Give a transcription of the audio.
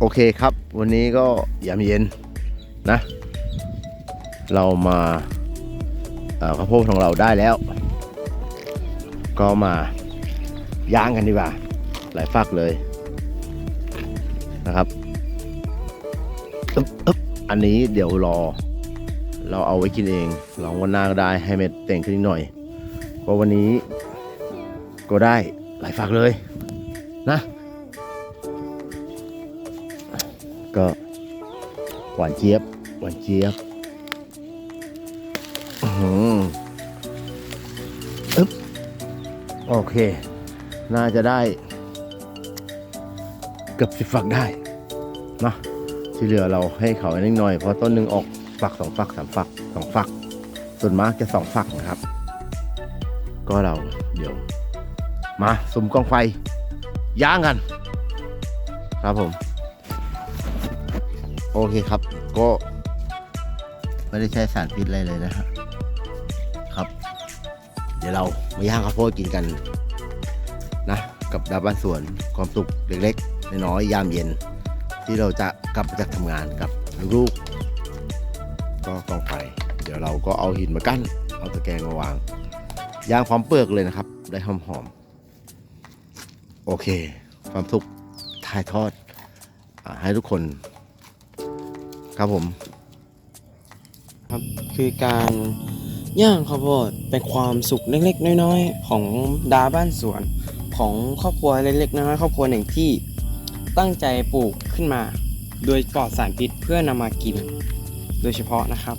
โอเคครับ วันนี้ก็ยามเย็นนะ เรามาข้าวโพดของเราได้แล้ว ก็มาย่างกันดีกว่า หลายฝักเลยนะครับอึ๊บอึ๊บอันนี้เดี๋ยวรอ เราเอาไว้กินเองลองวันหน้าก็ได้ให้เม็ดเต่งขึ้นนิดหน่อยเพราะวันนี้ก็ได้หลายฝักเลยนะ ก็หวานเจี๊ยบ หวานเจี๊ยบอื้อหืออึ๊บโอเค น่าจะได้เกือบสิบฝักได้นะที่เหลือเราให้เขานิดหน่อย เพราะต้นหนึ่งออกฝักสองฝักสามฝักสองฝัก ส่วนมากจะสองฝักนะครับ ก็เราเดี๋ยว มาสุมกองไฟย่างกัน ครับผม โอเคครับ ก็ไม่ได้ใช้สารพิษอะไรเลยนะฮะครับ เดี๋ยวเรามาย่างข้าวโพดกินกันนะ กับดาวบ้านสวนความสุขเล็กๆน้อยๆยามเย็น ที่เราจะกลับจากทำงานกับลูกๆก็กองไฟเดี๋ยวเราก็เอาหินมากั้น เอาตะแกรงมาวางย่างพร้อมเปลือกเลยนะครับ ได้หอมๆโอเค ความสุขถ่ายทอดอให้ทุกคน ครับผม ครับคือการย่างข้าวโพดเป็นความสุขเล็กๆ น้อยๆ ของดาบ้านสวนของครอบครัวเล็กๆน้อยๆครอบครัวหนึ่งที่ตั้งใจปลูกขึ้นมา โดยปลอดสารพิษเพื่อนำมากิน โดยเฉพาะนะครับ